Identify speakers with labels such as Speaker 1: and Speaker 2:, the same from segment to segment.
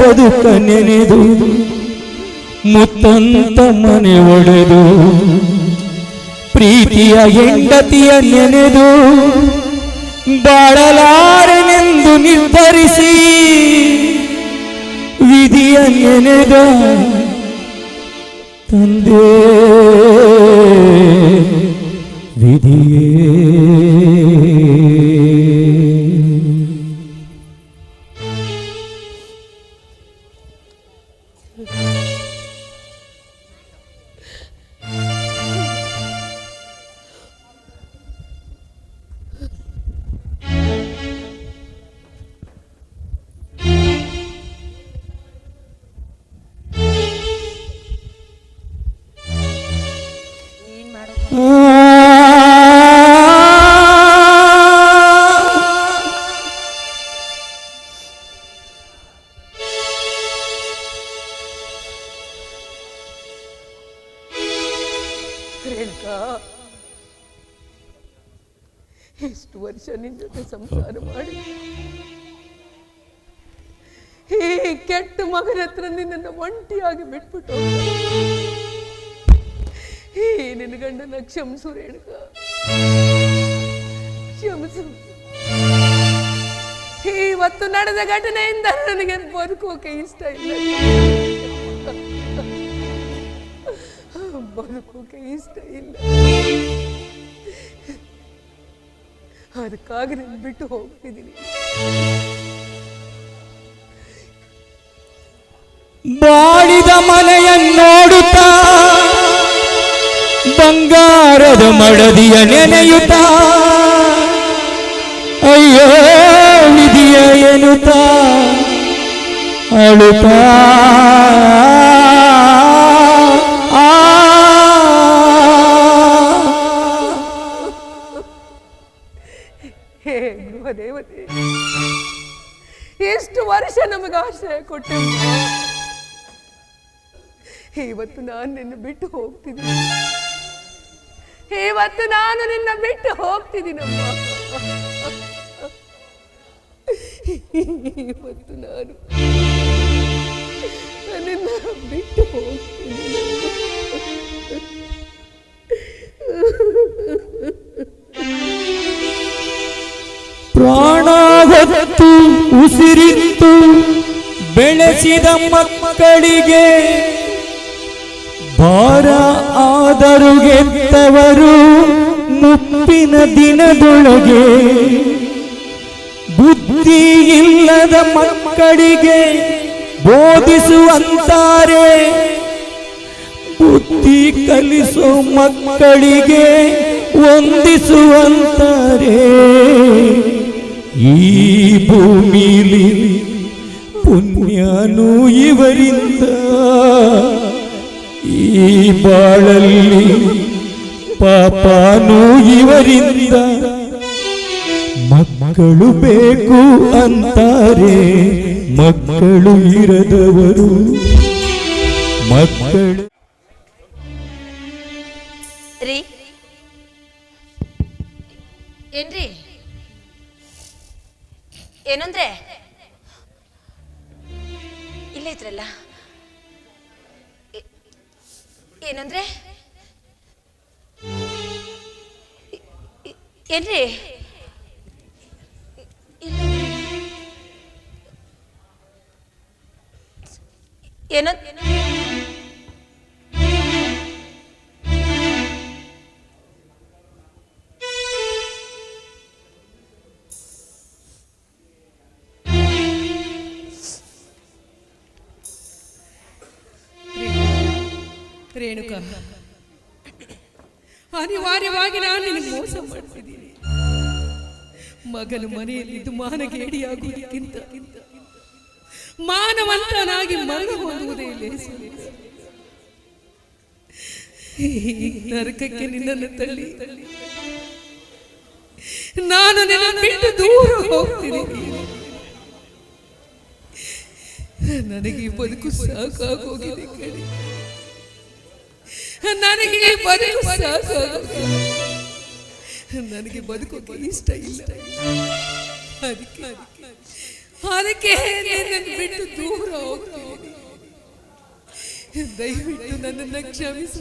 Speaker 1: ಬದುಕ ನೆನೆದು ಮುತ್ತಂತ ಮನೆ ಒಡೆದು ಪ್ರೀತಿಯ ಹೆಂಡತಿಯ ನೆನೆದು ಬಾಳಲಾರನೆಂದು ನಿರ್ಧರಿಸಿ ವಿಧಿಯ ನೆನೆದ ತಂದೆ.
Speaker 2: ವರ್ಷ ನಿನ್ನ ಜೊತೆ ಸಂಸಾರ ಮಾಡಿ. ಹೇ ಕೆಟ್ಟ ಮಗನ ಹತ್ರ ನಿನ್ನನ್ನು ಒಂಟಿಯಾಗಿ ಬಿಟ್ಬಿಟ್ಟು. ಹೇ ನಿನ್ನ ಗಂಡನ ಕ್ಷಮಿಸು ರೇಣುಕ. ಕ್ಷಮಿಸು. ಇವತ್ತು ನಡೆದ ಘಟನೆಯಿಂದ ನನಗೆ ಬದುಕೋಕೆ ಇಷ್ಟ ಇಲ್ಲ. ಬದುಕೋಕೆ ಇಷ್ಟ ಇಲ್ಲ. ಅದಕ್ಕಾಗಿ ನಾನು ಬಿಟ್ಟು ಹೋಗ್ತಿದ್ದೀನಿ.
Speaker 1: ಬಾಳಿದ ಮನೆಯ ನೋಡುತ್ತಾ ಬಂಗಾರದ ಮಡದಿಯ ನೆನೆಯುತ್ತ ಅಯ್ಯೋ ನಿಧಿಯ ಎನ್ನುತ್ತ ಅಳುತ್ತಾ.
Speaker 2: ಎಷ್ಟು ವರ್ಷ ನಮಗೆ ಆಶ್ರಯ ಕೊಟ್ಟೆ ಇವತ್ತು ನಾನು ನಿನ್ನ ಬಿಟ್ಟು ಹೋಗ್ತಿದ್ದೀನಿ ಇವತ್ತು ನಾನು ನಿನ್ನ ಬಿಟ್ಟು ಹೋಗ್ತಿದ್ದೀನಮ್ಮ ಇವತ್ತು ನಾನು ನಿನ್ನ ಬಿಟ್ಟು ಹೋಗ್ತಿದ್ದೀನಿ
Speaker 1: ಪ್ರಾಣ ಹೊತ್ತು ಉಸಿರಿತ್ತು ಬೆಳೆಸಿದ ಮಕ್ಕಳಿಗೆ ಭಾರ ಆದರೂ ಗೆದ್ದವರು ಮುಪ್ಪಿನ ದಿನದೊಳಗೆ. ಬುದ್ಧಿ ಇಲ್ಲದ ಮಕ್ಕಳಿಗೆ ಬೋಧಿಸುವಂತಾರೆ. ಬುದ್ಧಿ ಕಲಿಸೋ ಮಕ್ಕಳಿಗೆ ವಂದಿಸುವಂತಾರೆ. ಈ ಭೂಮಿಲಿ ಪುಣ್ಯನು ಇವರಿಂದ. ಈ ಬಾಳಲ್ಲಿ ಪಾಪನು ಇವರಿಂದ. ಮಕ್ಕಳು ಬೇಕು ಅಂತಾರೆ, ಮಕ್ಕಳು ಇರದವರು. ಮಕ್ಕಳು
Speaker 3: ಏನ್ರಿ? ಏನಂದ್ರೆ? ಇಲ್ಲೇ ಇದ್ರಲ್ಲ. ಏನಂದ್ರೆ? ಏನ್ರಿ?
Speaker 2: ರೇಣುಕ ಅನಿವಾರ್ಯವಾಗಿ ನಾನು ನಿನಗೆ ಮೋಸ ಮಾಡ್ತಿದ್ದೀನಿ. ಮಗನ ಮನೆಯಲ್ಲಿದ್ದು ಮಾನಗೇಡಿಯಾಗುವುದಕ್ಕಿಂತ ಮಾನವಂತನಾಗಿ ಮರಣ ಹೋಗುವುದೇ ನರಕಕ್ಕೆ ನಿನ್ನನ್ನು ತಳ್ಳಿ. ನಾನು ನಿನ್ನ ಬಿಟ್ಟು ದೂರ ಹೋಗ್ತೀನಿ. ನನಗೆ ಬದುಕು ಸಾಕಾಗೋಗಿದೆ ಕಣೆ. ನನಗೆ ಬದುಕು ನನಗೆ ಬದುಕೋಕೆ ಇಷ್ಟ ಇಲ್ಲ. ಅದಕ್ಕೆ ಅದಕ್ಕೆ ನಿನ್ನನ್ನು ಬಿಟ್ಟು ದೂರ ಹೋಗ್ತೀನಿ. ದಯವಿಟ್ಟು ನನ್ನನ್ನು ಕ್ಷಮಿಸು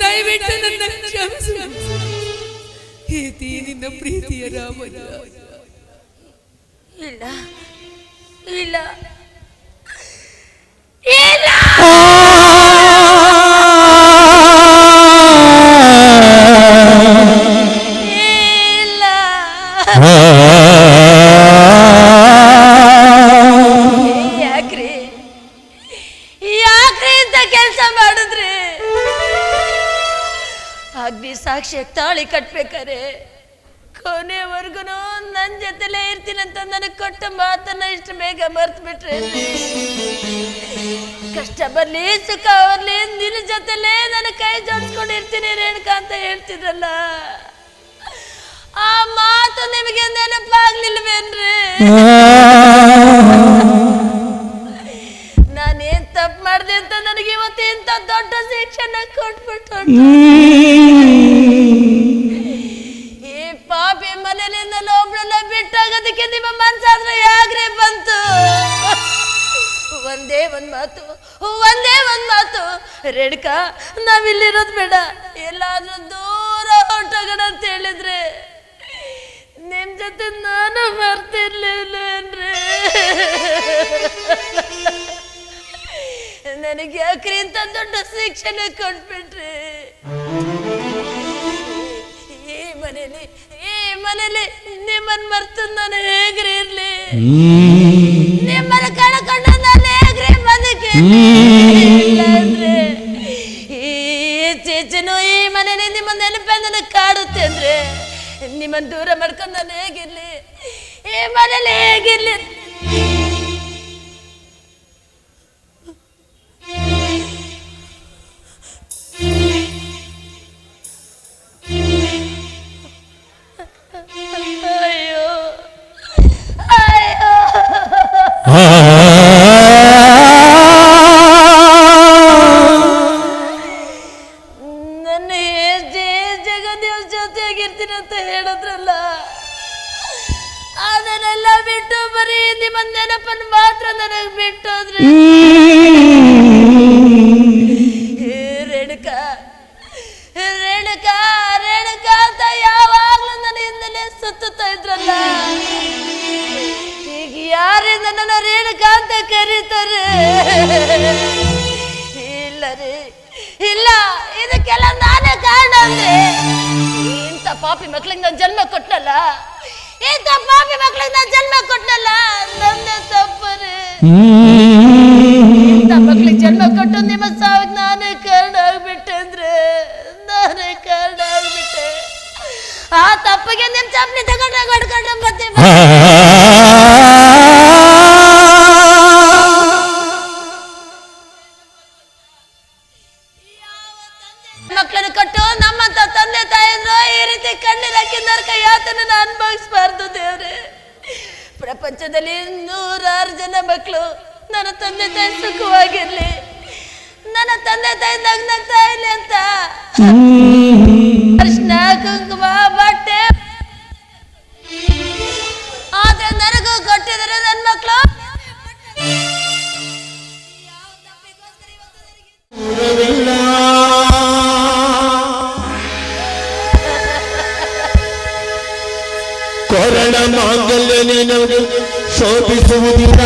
Speaker 2: ದಯವಿಟ್ಟು ನನ್ನ ಕ್ಷಮಿಸು. ಹೇತಿ ನಿನ್ನ ಪ್ರೀತಿಯ ರಾಮನ
Speaker 3: ಇಲ್ಲ. ಇಲ್ಲ. ಇಲ್ಲ ಯಾಕ್ರಿ? ಯಾಕ್ರಿ ಅಂತ ಕೆಲಸ ಮಾಡಿದ್ರಿ? ಅಗ್ನಿ ಸಾಕ್ಷಿ ತಾಳಿ ಕಟ್ಬೇಕಾರೆ. ಕೊನೆವರೆಗೂ ನನ್ನ ಜೊತೆಲೇ ಇರ್ತೀನಂತ ನನಗೆ ಕೊಟ್ಟ ಮಾತನ್ನ ಇಷ್ಟು ಬೇಗ ಮರ್ತು ಬಿಟ್ರೆ ಕಷ್ಟ ಬರ್ಲಿ ಸುಖ ಬರ್ಲಿ ನಿನ್ನ ಜೊತೆಲೇ ನನ್ನ ಕೈ ಜೋಡಿಸ್ಕೊಂಡಿರ್ತೀನಿ ರೇಣುಕಾ ಅಂತ ಹೇಳ್ತಿದ್ರಲ್ಲ. ಆ ಮಾತು ನಿಮಗೆ ನೆನಪಾಗ್ಲಿಲ್ವೇನ್ರಿ? ನಾನೇನ್ ತಪ್ಪು ಮಾಡಿದೆ ಅಂತ ನನಗೆ ಇವತ್ತು ಇಂಥ ದೊಡ್ಡ ಶಿಕ್ಷಣ ಕೊಟ್ಬಿಟ್ಟು ರೇಣುಕಾ ನಾವಿಲ್ಲಿರೋದು ಬೇಡ. ಎಲ್ಲಾದ್ರೂ ದೂರ ಹೊರಟೋಗೋಣ ಅಂತ ಹೇಳಿದ್ರೆ ನಿಮ್ ಜೊತೆ ನಾನು ಬರ್ತಿರ್ಲಿಲ್ವೇನ್ರಿ ನನಗೆ ಯಾಕ್ರಿ ಇಂತ ದೊಡ್ಡ ಶಿಕ್ಷಣ ಕೊಟ್ಬಿಟ್ರಿ. ಈ ಮನೇಲಿ ಈ ಮನೇಲಿ ನಿಮ್ಮನ್ ಮರ್ತು ನಾನು ಹೇಗ್ರಿ ಇರ್ಲಿ? ನಿಮ್ಮನ್ನ ಕಳ್ಕೊಂಡು ನಾನು ಹೇಗ್ರಿ ಬದುಕಿ ಕಾಡುತ್ತೆ ಅಂದ್ರೆ ನಿಮ್ಮನ್ನ ದೂರ ಮಾಡ್ಕೊಂಡು ನಾನು ಹೇಗಿರ್ಲಿ? ಈ ಮನೇಲಿ ಹೇಗಿರ್ಲಿ? ಅಯ್ಯೋ. ಅಯ್ಯೋ. ಅಂತ ಹೇಳಿದ್ರಲ್ಲ. ಅದನ್ನೆಲ್ಲ ಬಿಟ್ಟು ಬರೀ ನಿಮ್ಮ ಮಾತ್ರ ನನಗೆ ಬಿಟ್ಟೋದ್ರೆ. ರೇಣುಕಾ ರೇಣುಕಾ ರೇಣುಕಾ ಅಂತ ಯಾವಾಗ್ಲೂ ನನ್ನ ಹಿಂದಲೇ ಸುತ್ತುತ್ತಾ ಇದ್ರಲ್ಲ. ಈಗ ಯಾರಿಂದ ನನ್ನ ರೇಣುಕಾ ಅಂತ ಕರೀತಾರೆ. ಇಲ್ಲ ರೀ, ಇಲ್ಲ, ಇದಕ್ಕೆಲ್ಲ ನಾನೇ ಕಾರಣ ಅಂದ್ರೆ ಪಾಪಿ ಮಕ್ಳಿಗೆ ನಾನು ಜನ್ಮ ಕೊಟ್ಟನಲ್ಲ ಇಂಥ ಪಾಪಿ ಮಕ್ಳಿಗೆ ನಾನು ಜನ್ಮ ಕೊಟ್ಟನಲ್ಲ ನನ್ನ ತಪ್ಪರೆ. ಇಂಥ ಮಕ್ಳಿಗೆ ಜನ್ಮ ಕೊಟ್ಟು ನಿಮ್ಮ ಸಾವಿಗೆ ನಾನೇ ಕಾರಣ ಆಗ್ಬಿಟ್ಟೆ ಅಂದ್ರೆ? ನಾನೇ ಕಾರಣ ಆಗ್ಬಿಟ್ಟೆ. ಆ ತಪ್ಪಿಗೆ ನಿಮ್ ಚಪ್ಪಲಿ ತಗೊಂಡ್ರೆ ಹೊಡ್ಕೊಂಡ್ರೆ ಮತ್ತೆ ನಗ್ನಗ್ತಾ ಇರ್ಲಿ ಅಂತ. ಅರ್ಶನ ಕುಂಕುಮ ಬಟ್ಟೆ. ಆದ್ರೆ ನನಗೂ ಕೊಟ್ಟಿದ್ರೆ ನನ್ನ ಮಕ್ಕಳು
Speaker 1: ಕೊರಡ ಮಾಂಗಲ್ಯ ನೀನು ಶೋಭಿಸುವುದಿಲ್ಲ.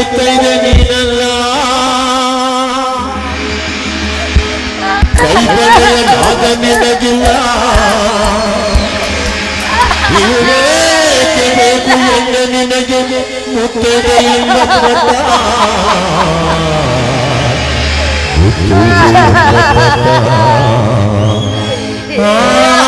Speaker 1: ನುಡಿವ ಮುತ್ತೈದೆ ನೀನಲ್ಲ ಕೈಬಳೆಯ ನಾದ ನಿನಗಿಲ್ಲ ಇವೇಕೆ ಬೇಕು ಎಂದ ನಿನಗೆ ಮುತ್ತೈದೆ ಎಂಬ ಪದ ಆ